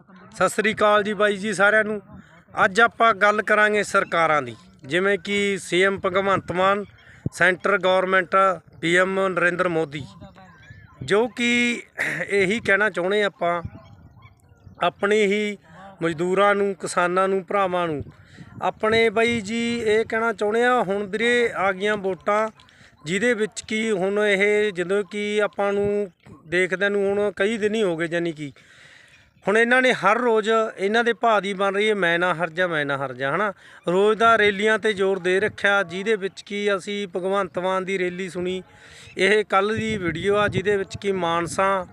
ਸਤਿ ਸ੍ਰੀ ਅਕਾਲ ਜੀ ਬਾਈ ਜੀ ਸਾਰਿਆਂ ਨੂੰ। ਅੱਜ ਆਪਾਂ ਗੱਲ ਕਰਾਂਗੇ ਸਰਕਾਰਾਂ ਦੀ। ਜਿਵੇਂ ਕਿ CM Bhagwant Mann, centre government PM Narendra Modi. ਜੋ ਕਿ ਇਹੀ ਕਹਿਣਾ ਚਾਹੁੰਦੇ ਆਪਾਂ, ਆਪਣੇ ਹੀ ਮਜ਼ਦੂਰਾਂ ਨੂੰ, ਕਿਸਾਨਾਂ ਨੂੰ, ਭਰਾਵਾਂ ਨੂੰ। ਆਪਣੇ ਬਾਈ ਜੀ ਇਹ ਕਹਿਣਾ ਚਾਹੁੰਦੇ ਆ, ਹੁਣ ਵੀਰੇ ਆ ਗਈਆਂ ਵੋਟਾਂ, ਜਿਹਦੇ ਵਿੱਚ ਕੀ ਹੁਣ ਇਹ ਜਦੋਂ ਕਿ ਆਪਾਂ ਨੂੰ ਦੇਖਦਿਆਂ ਨੂੰ ਹੁਣ ਕਈ ਦਿਨ ਹੀ ਹੋ ਗਏ ਜਾਨੀ ਕਿ ਹੁਣ ਇਹਨਾਂ ਨੇ ਹਰ ਰੋਜ਼ ਇਹਨਾਂ ਦੇ ਭਾਅ ਦੀ ਬਣ ਰਹੀ ਹੈ, ਮੈਂ ਨਾ ਹਰ ਜਾ, ਮੈਂ ਨਾ ਹਰ ਜਾ, ਹਨਾ? ਰੋਜ਼ ਦਾ ਰੈਲੀਆਂ ਤੇ ਜ਼ੋਰ ਦੇ ਰੱਖਿਆ, ਜਿਹਦੇ ਵਿੱਚ ਕੀ ਅਸੀਂ ਭਗਵੰਤ ਮਾਨ ਦੀ ਰੈਲੀ ਸੁਣੀ, ਇਹ ਕੱਲ ਦੀ ਵੀਡੀਓ ਆ, ਜਿਹਦੇ ਵਿੱਚ ਕੀ ਮਾਨਸਾ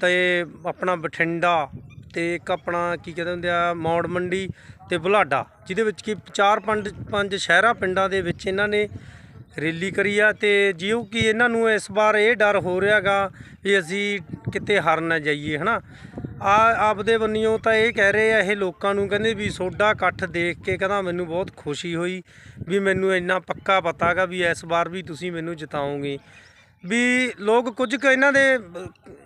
ਤੇ ਆਪਣਾ ਬਠਿੰਡਾ ਤੇ ਇੱਕ ਆਪਣਾ ਕੀ ਕਹਿੰਦੇ ਹੁੰਦੇ ਆ, ਮੌੜ ਮੰਡੀ ਤੇ ਬੁਲਾਡਾ, ਜਿਹਦੇ ਵਿੱਚ ਕੀ ਚਾਰ ਪੰਜ ਪੰਜ ਸ਼ਹਿਰਾਂ ਪਿੰਡਾਂ ਦੇ ਵਿੱਚ ਇਹਨਾਂ ਨੇ ਰੈਲੀ ਕਰੀ ਆ ਤੇ ਜਿਉਂ ਕਿ ਇਹਨਾਂ ਨੂੰ ਇਸ ਵਾਰ ਇਹ ਡਰ ਹੋ ਰਿਹਾਗਾ ਵੀ ਅਸੀਂ ਕਿਤੇ ਹਾਰ ਨਾ ਜਾਈਏ, ਹਨਾ? ਆ ਆਪਦੇ ਬੰਨਿਓ ਤਾਂ ਇਹ ਕਹਿ ਰਹੇ ਆ, ਇਹ ਲੋਕਾਂ ਨੂੰ ਕਹਿੰਦੇ ਵੀ ਸੋਡਾ ਇਕੱਠ ਦੇਖ ਕੇ ਕਹਿੰਦਾ ਮੈਨੂੰ ਬਹੁਤ ਖੁਸ਼ੀ ਹੋਈ ਵੀ ਮੈਨੂੰ ਇੰਨਾ ਪੱਕਾ ਪਤਾਗਾ ਵੀ ਇਸ ਵਾਰ ਵੀ ਤੁਸੀਂ ਮੈਨੂੰ ਜਿਤਾਓਗੇ। ਵੀ ਲੋਕ ਕੁਝ ਕੁ ਇਹਨਾਂ ਦੇ,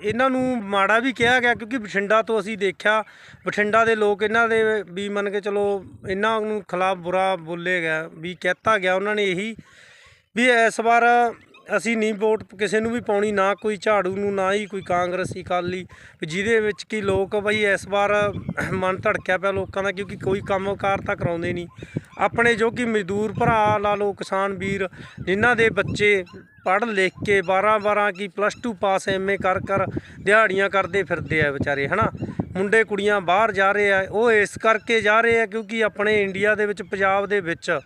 ਇਹਨਾਂ ਨੂੰ ਮਾੜਾ ਵੀ ਕਿਹਾ ਗਿਆ ਕਿਉਂਕਿ ਬਠਿੰਡਾ ਤੋਂ ਅਸੀਂ ਦੇਖਿਆ, ਬਠਿੰਡਾ ਦੇ ਲੋਕ ਇਹਨਾਂ ਦੇ ਵੀ ਮੰਨ ਕੇ ਚਲੋ ਇਹਨਾਂ ਨੂੰ ਖਿਲਾਫ ਬੁਰਾ ਬੋਲੇ ਗਿਆ, ਵੀ ਕਹਿਤਾ ਗਿਆ ਉਹਨਾਂ ਨੇ ਇਹੀ ਵੀ ਇਸ ਵਾਰ ਅਸੀਂ ਨਹੀਂ ਵੋਟ ਕਿਸੇ ਨੂੰ ਵੀ ਪਾਉਣੀ, ਨਾ ਕੋਈ ਝਾੜੂ ਨੂੰ, ਨਾ ਹੀ ਕੋਈ ਕਾਂਗਰਸੀ, ਅਕਾਲੀ। ਜਿਹਦੇ ਵਿੱਚ ਕੀ ਲੋਕ ਬਈ ਇਸ ਵਾਰ ਮਨ ਧੜਕਿਆ ਪਿਆ ਲੋਕਾਂ ਦਾ ਕਿਉਂਕਿ ਕੋਈ ਕੰਮਕਾਰ ਤਾਂ ਕਰਾਉਂਦੇ ਨਹੀਂ। ਆਪਣੇ ਜੋ ਕਿ ਮਜ਼ਦੂਰ ਭਰਾ ਲਾ ਲਓ, ਕਿਸਾਨ ਵੀਰ, ਜਿਨ੍ਹਾਂ ਦੇ ਬੱਚੇ ਪੜ੍ਹ ਲਿਖ ਕੇ 12 12 ਕੀ ਪਲੱਸ 2 ਪਾਸ ਐਮਏ ਕਰ ਕਰ ਦਿਹਾੜੀਆਂ ਕਰਦੇ ਫਿਰਦੇ ਆ ਵਿਚਾਰੇ, ਹਨਾ? ਮੁੰਡੇ ਕੁੜੀਆਂ ਬਾਹਰ ਜਾ ਰਹੇ ਆ, ਉਹ ਇਸ ਕਰਕੇ ਜਾ ਰਹੇ ਆ ਕਿਉਂਕਿ ਆਪਣੇ ਇੰਡੀਆ ਦੇ ਵਿੱਚ, ਪੰਜਾਬ ਦੇ ਵਿੱਚ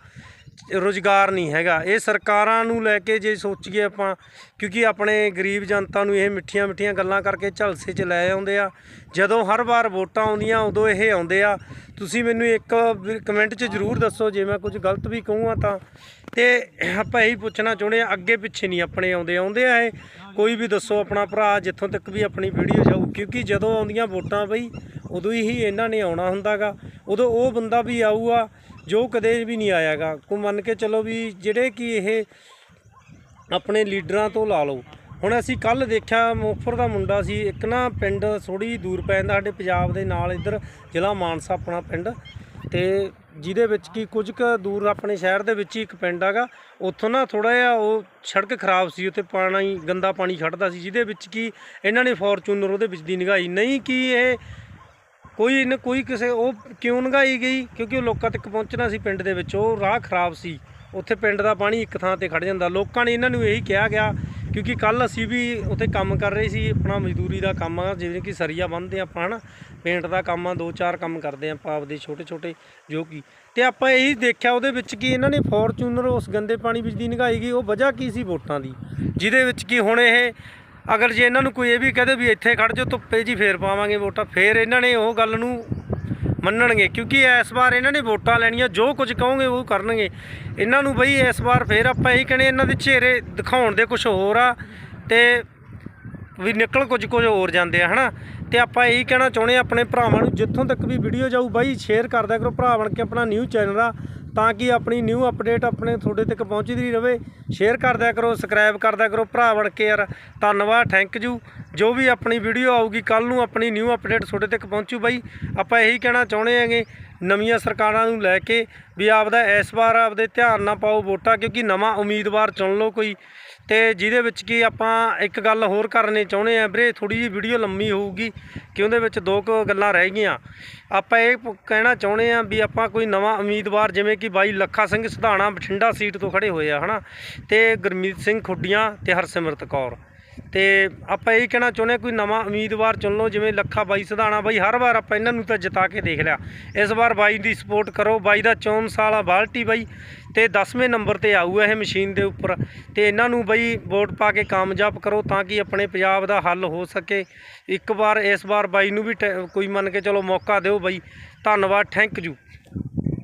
ਰੁਜ਼ਗਾਰ ਨਹੀਂ ਹੈਗਾ। ਇਹ ਸਰਕਾਰਾਂ ਨੂੰ ਲੈ ਕੇ ਜੇ ਸੋਚੀਏ ਆਪਾਂ, ਕਿਉਂਕਿ ਆਪਣੇ ਗਰੀਬ ਜਨਤਾ ਨੂੰ ਇਹ ਮਿੱਠੀਆਂ ਮਿੱਠੀਆਂ ਗੱਲਾਂ ਕਰਕੇ ਝਲਸੇ 'ਚ ਲੈ ਆਉਂਦੇ ਆ। ਜਦੋਂ ਹਰ ਵਾਰ ਵੋਟਾਂ ਆਉਂਦੀਆਂ, ਉਦੋਂ ਇਹ ਆਉਂਦੇ ਆ। ਤੁਸੀਂ ਮੈਨੂੰ ਇੱਕ ਕਮੈਂਟ 'ਚ ਜ਼ਰੂਰ ਦੱਸੋ, ਜੇ ਮੈਂ ਕੁਝ ਗਲਤ ਵੀ ਕਹੂੰਗਾ ਤਾਂ। ਤੇ ਆਪਾਂ ਇਹੀ ਪੁੱਛਣਾ ਚਾਹੁੰਦੇ ਆ, ਅੱਗੇ ਪਿੱਛੇ ਨਹੀਂ ਆਪਣੇ ਆਉਂਦੇ। ਆਉਂਦੇ ਆ ਇਹ, ਕੋਈ ਵੀ ਦੱਸੋ ਆਪਣਾ ਭਰਾ, ਜਿੱਥੋਂ ਤੱਕ ਵੀ ਆਪਣੀ ਵੀਡੀਓ ਜਾਊ। ਕਿਉਂਕਿ ਜਦੋਂ ਆਉਂਦੀਆਂ ਵੋਟਾਂ ਬਈ ਉਦੋਂ ਹੀ ਇਹਨਾਂ ਨੇ ਆਉਣਾ ਹੁੰਦਾਗਾ। ਉਦੋਂ ਉਹ ਬੰਦਾ ਵੀ ਆਊਗਾ, ਜੋ ਕਦੇ ਵੀ ਨਹੀਂ ਆਇਆਗਾ। ਕੋ ਮੰਨ ਕੇ ਚਲੋ ਵੀ ਜਿਹੜੇ ਕਿ ਇਹ ਆਪਣੇ ਲੀਡਰਾਂ ਤੋਂ ਲਾ ਲਓ। ਹੁਣ ਅਸੀਂ ਕੱਲ ਦੇਖਿਆ ਮੁਫਰ ਦਾ ਮੁੰਡਾ ਸੀ, ਇੱਕ ਨਾ ਪਿੰਡ ਥੋੜੀ ਦੂਰ ਪੈ ਜਾਂਦਾ ਸਾਡੇ ਪੰਜਾਬ ਦੇ ਨਾਲ ਇੱਧਰ ਜ਼ਿਲ੍ਹਾ ਮਾਨਸਾ ਆਪਣਾ ਪਿੰਡ। ਤੇ ਜਿਹਦੇ ਵਿੱਚ ਕੀ ਕੁਝ ਕੁ ਦੂਰ ਆਪਣੇ ਸ਼ਹਿਰ ਦੇ ਵਿੱਚ ਹੀ ਇੱਕ ਪਿੰਡ ਹੈਗਾ। ਉੱਥੋਂ ਨਾ ਥੋੜਾ ਜਿਹਾ ਉਹ ਸੜਕ ਖਰਾਬ ਸੀ, ਉੱਥੇ ਪਾਣੀ, ਗੰਦਾ ਪਾਣੀ ਛੱਡਦਾ ਸੀ, ਜਿਹਦੇ ਵਿੱਚ ਕੀ ਇਹਨਾਂ ਨੇ ਫੋਰਚੂਨਰ ਉਹਦੇ ਵਿੱਚ ਦੀ ਨਿਗਾਈ ਨਹੀਂ ਕਿ ਇਹ ਕੋਈ ਨ ਕੋਈ ਕਿਸੇ, ਉਹ ਕਿਉਂ ਨਗਾਈ ਗਈ? ਕਿਉਂਕਿ ਉਹ ਲੋਕਾਂ ਤੱਕ ਪਹੁੰਚਣਾ ਸੀ ਪਿੰਡ ਦੇ ਵਿੱਚ, ਉਹ ਰਾਹ ਖਰਾਬ ਸੀ। ਉੱਥੇ ਪਿੰਡ ਦਾ ਪਾਣੀ ਇੱਕ ਥਾਂ ਤੇ ਖੜ ਜਾਂਦਾ। ਲੋਕਾਂ ਨੇ ਇਹਨਾਂ ਨੂੰ ਇਹੀ ਕਿਹਾ ਗਿਆ, ਕਿਉਂਕਿ ਕੱਲ ਅਸੀਂ ਵੀ ਉੱਥੇ ਕੰਮ ਕਰ ਰਹੇ ਸੀ, ਆਪਣਾ ਮਜ਼ਦੂਰੀ ਦਾ ਕੰਮ ਆ, ਜਿਵੇਂ ਕਿ ਸਰੀਆ ਬੰਨ੍ਹਦੇ ਆਪਾਂ, ਹਨਾ? ਪੇਂਟ ਦਾ ਕੰਮ ਆ, ਦੋ ਚਾਰ ਕੰਮ ਕਰਦੇ ਆਪਾਂ ਆਪਦੇ ਛੋਟੇ ਛੋਟੇ ਜੋ ਕਿ। ਤੇ ਆਪਾਂ ਇਹੀ ਦੇਖਿਆ ਉਹਦੇ ਵਿੱਚ ਕਿ ਇਹਨਾਂ ਨੇ ਫੋਰਚੂਨਰ ਉਸ ਗੰਦੇ ਪਾਣੀ ਵਿੱਚ ਦੀ ਨਿਗਾਈ ਗਈ, ਉਹ ਵਜ੍ਹਾ ਕੀ ਸੀ ਵੋਟਾਂ ਦੀ? ਜਿਹਦੇ ਵਿੱਚ ਕਿ ਹੁਣ ਇਹ ਅਗਰ ਜੇ ਇਹਨਾਂ ਨੂੰ ਕੋਈ ਇਹ ਵੀ ਕਹਦੇ ਵੀ ਇੱਥੇ ਖੜ ਜਾਓ, ਧੁੱਪੇ ਜੀ ਫੇਰ ਪਾਵਾਂਗੇ ਵੋਟਾਂ। ਫੇਰ ਇਹਨਾਂ ਨੇ ਉਹ ਗੱਲ ਨੂੰ ਮੰਨਣਗੇ, ਕਿਉਂਕਿ ਇਸ ਵਾਰ ਇਹਨਾਂ ਨੇ ਵੋਟਾਂ ਲੈਣੀਆਂ, ਜੋ ਕੁਝ ਕਹੋਗੇ ਉਹ ਕਰਨਗੇ। ਇਹਨਾਂ ਨੂੰ ਬਈ ਇਸ ਵਾਰ ਫੇਰ ਆਪਾਂ ਇਹੀ ਕਹਿੰਦੇ ਇਹਨਾਂ ਦੇ ਚਿਹਰੇ ਦਿਖਾਉਣ ਦੇ ਕੁਝ ਹੋਰ ਆ, ਤੇ ਵੀ ਨਿਕਲ ਕੁਝ ਕੁਝ ਹੋਰ ਜਾਂਦੇ ਆ, ਹਨਾ? ਤੇ ਆਪਾਂ ਇਹੀ ਕਹਿਣਾ ਚਾਹੁੰਦੇ ਆ, ਆਪਣੇ ਭਰਾਵਾਂ ਨੂੰ ਜਿੱਥੋਂ ਤੱਕ ਵੀ ਵੀਡੀਓ ਜਾਊ, ਬਾਈ ਸ਼ੇਅਰ ਕਰਦਿਆ ਕਰੋ, ਭਰਾ ਬਣ ਕੇ ਆਪਣਾ ਨਿਊ ਚੈਨਲ ਆ। ਤਾਂ ਕਿ ਆਪਣੀ ਨਿਊ ਅਪਡੇਟ ਆਪਣੇ ਤੁਹਾਡੇ ਤੱਕ ਪਹੁੰਚਦੀ ਰਹੇ ਸ਼ੇਅਰ ਕਰਦਿਆ ਕਰੋ ਸਬਸਕ੍ਰਾਈਬ ਕਰਦਿਆ ਕਰੋ ਭਰਾ ਬਣ ਕੇ ਯਾਰ। ਧੰਨਵਾਦ ਥੈਂਕ ਯੂ ਜੋ ਵੀ ਆਪਣੀ ਵੀਡੀਓ ਆਊਗੀ ਕੱਲ ਨੂੰ ਆਪਣੀ ਨਿਊ ਅਪਡੇਟ ਤੁਹਾਡੇ ਤੱਕ ਪਹੁੰਚੂ ਬਾਈ। ਆਪਾਂ ਇਹੀ ਕਹਿਣਾ ਚਾਹੁੰਦੇ ਹੈਗੇ, ਨਵੀਆਂ ਸਰਕਾਰਾਂ ਨੂੰ ਲੈ ਕੇ ਵੀ ਆਪਦਾ ਇਸ ਵਾਰ ਆਪਦੇ ਧਿਆਨ ਨਾ ਪਾਓ ਵੋਟਾਂ, ਕਿਉਂਕਿ ਨਵਾਂ ਉਮੀਦਵਾਰ ਚੁਣ ਲਓ ਕੋਈ। ਤੇ ਜਿਹਦੇ ਵਿੱਚ ਕੀ ਆਪਾਂ ਇੱਕ ਗੱਲ ਹੋਰ ਕਰਨੀ ਚਾਹੁੰਦੇ ਆ ਵੀਰੇ ਥੋੜੀ ਜਿਹੀ ਵੀਡੀਓ ਲੰਮੀ ਹੋਊਗੀ, ਕਿ ਉਹਦੇ ਵਿੱਚ ਦੋ ਕੁ ਗੱਲਾਂ ਰਹਿ ਗਈਆਂ। ਆਪਾਂ ਇਹ ਪ- ਕਹਿਣਾ ਚਾਹੁੰਦੇ ਆ ਵੀ ਆਪਾਂ ਕੋਈ ਨਵਾਂ ਉਮੀਦਵਾਰ, ਜਿਵੇਂ ਕਿ ਬਾਈ ਲੱਖਾ ਸਿੰਘ ਸਿਧਾਣਾ, ਬਠਿੰਡਾ ਸੀਟ ਤੋਂ ਖੜੇ ਹੋਏ ਆ, ਹਨਾ। ਤੇ ਗੁਰਮੀਤ ਸਿੰਘ ਖੁੱਡੀਆਂ ਤੇ ਹਰਸਿਮਰਤ ਕੌਰ। ਤੇ ਆਪਾਂ ਇਹ ਕਹਿਣਾ ਚਾਹੁੰਦੇ ਹਾਂ, ਕੋਈ ਨਵਾਂ ਉਮੀਦਵਾਰ ਚੁਣ ਲਓ, ਜਿਵੇਂ ਲੱਖਾ ਬਾਈ ਸਿਧਾਣਾ, ਬਾਈ ਹਰ ਵਾਰ ਆਪਾਂ ਇਹਨਾਂ ਨੂੰ ਤਾਂ ਜਿਤਾ ਕੇ ਦੇਖ ਲਿਆ। ਇਸ ਵਾਰ ਬਾਈ ਦੀ ਸਪੋਰਟ ਕਰੋ, ਬਾਈ ਦਾ 14 ਸਾਲਾ ਬਾਲਟੀ ਬਾਈ, ਤੇ 10ਵੇਂ ਨੰਬਰ ਤੇ ਆਊ ਇਹ ਮਸ਼ੀਨ ਦੇ ਉੱਪਰ। ਤੇ ਇਹਨਾਂ ਨੂੰ ਬਈ ਵੋਟ ਪਾ ਕੇ ਕਾਮਯਾਬ ਕਰੋ, ਤਾਂ ਕਿ ਆਪਣੇ ਪੰਜਾਬ ਦਾ ਹੱਲ ਹੋ ਸਕੇ। ਇੱਕ ਵਾਰ, ਇਸ ਵਾਰ ਬਾਈ ਨੂੰ ਵੀ ਟੈ- ਕੋਈ ਮੰਨ ਕੇ ਚਲੋ ਮੌਕਾ ਦਿਓ ਬਾਈ। ਧੰਨਵਾਦ, ਥੈਂਕ ਯੂ।